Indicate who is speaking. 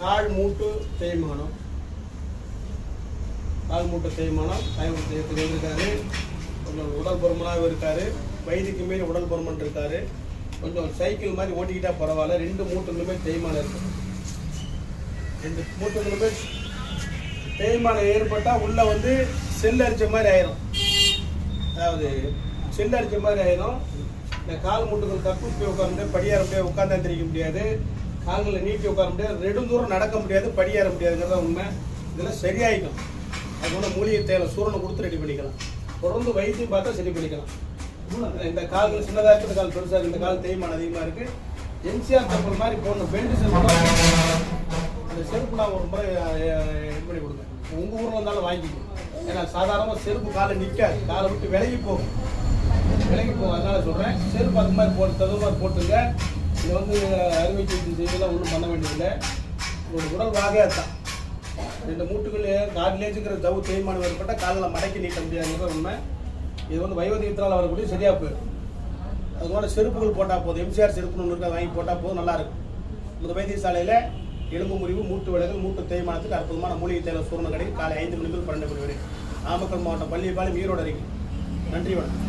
Speaker 1: கால் மூட்டு தேய்மானம். கால் மூட்டு தேய்மானம் தாய்மூட்டு தேய்யத்துக்கு இருக்காரு கொஞ்சம் உடல் பருமனாகவும் இருக்காரு. வயதுக்கு மீறி உடல் பருமன் இருக்காரு. கொஞ்சம் சைக்கிள் மாதிரி ஓட்டிக்கிட்டா பரவாயில்ல. ரெண்டு மூட்டுகளுமே தேய்மானம் இருக்கு. ரெண்டு மூட்டுகளுமே தேய்மானம் ஏற்பட்டால் உள்ள வந்து செல் அரிச்ச மாதிரி ஆயிரும். அதாவது செல் அரிச்ச மாதிரி ஆயிரும். இந்த கால் மூட்டுகள் தப்பு போய் உட்காந்து படியார போய் உட்காந்து தெரிவிக்க முடியாது. கால்களை நீட்டி உட்கார முடியாது நெடும் தூரம் நடக்க முடியாது படியேற முடியாதுங்கிறத உண்மை. இதெல்லாம் சரியாயிக்கும் அதுக்குள்ள மூலிகை தேவை சூரனை கொடுத்து ரெடி பண்ணிக்கலாம். தொடர்ந்து வைத்தியம் பார்த்தா சரி பண்ணிக்கலாம். இந்த கால்கள் சின்னதாக இருக்கிற கால் பெருசாக இந்த கால் தேய்மானம் அதிகமாக இருக்குது என்சிஆர் தப்பல் மாதிரி போடணும். பெண்டு செருப்பு அந்த செருப்பு நான் ஒரு முறை இது பண்ணி கொடுங்க. உங்கள் ஊரில் இருந்தாலும் வாங்கிக்கணும் ஏன்னா சாதாரணமாக செருப்பு காலை நிற்காது காலை விட்டு விலகி போகும். விலகி போகும். அதனால் சொல்கிறேன் செருப்பு அது மாதிரி போட்டு தகுந்த மாதிரி போட்டுங்க. இது வந்து அறுவை சிகிச்சை செய்யலாம் ஒன்றும் பண்ண வேண்டியதில்லை. ஒரு உடல் வாகையாக தான் ரெண்டு மூட்டுகள் கார்டிலேஜுங்கிற ஜவு தேய்மானம் ஏற்பட்டால் காலில் மடக்கி நீட்ட முடியாதுங்கிற உண்மை. இது வந்து வயோதிகத்தினால் வரக்கூடிய சரியாக போயிடும். அதுபோல் செருப்புகள் போட்டால் போதும். எம்சிஆர் செருப்புன்னு ஒன்று இருக்கா வாங்கி போட்டால் போதும் நல்லாயிருக்கும் இந்த வைத்தியசாலையில் எலும்பு முறிவு மூட்டு விலகல் மூட்டு தேய்மானத்துக்கு அற்புதமான மூலிகை தேவை சூரணம் கடையில் காலை ஐந்து மணி முதல் பன்னெண்டு மணி வரை. நாமக்கல் மாவட்டம் பள்ளிப்பாளையம் ஈரோடு வரைக்கும் நன்றி வணக்கம்.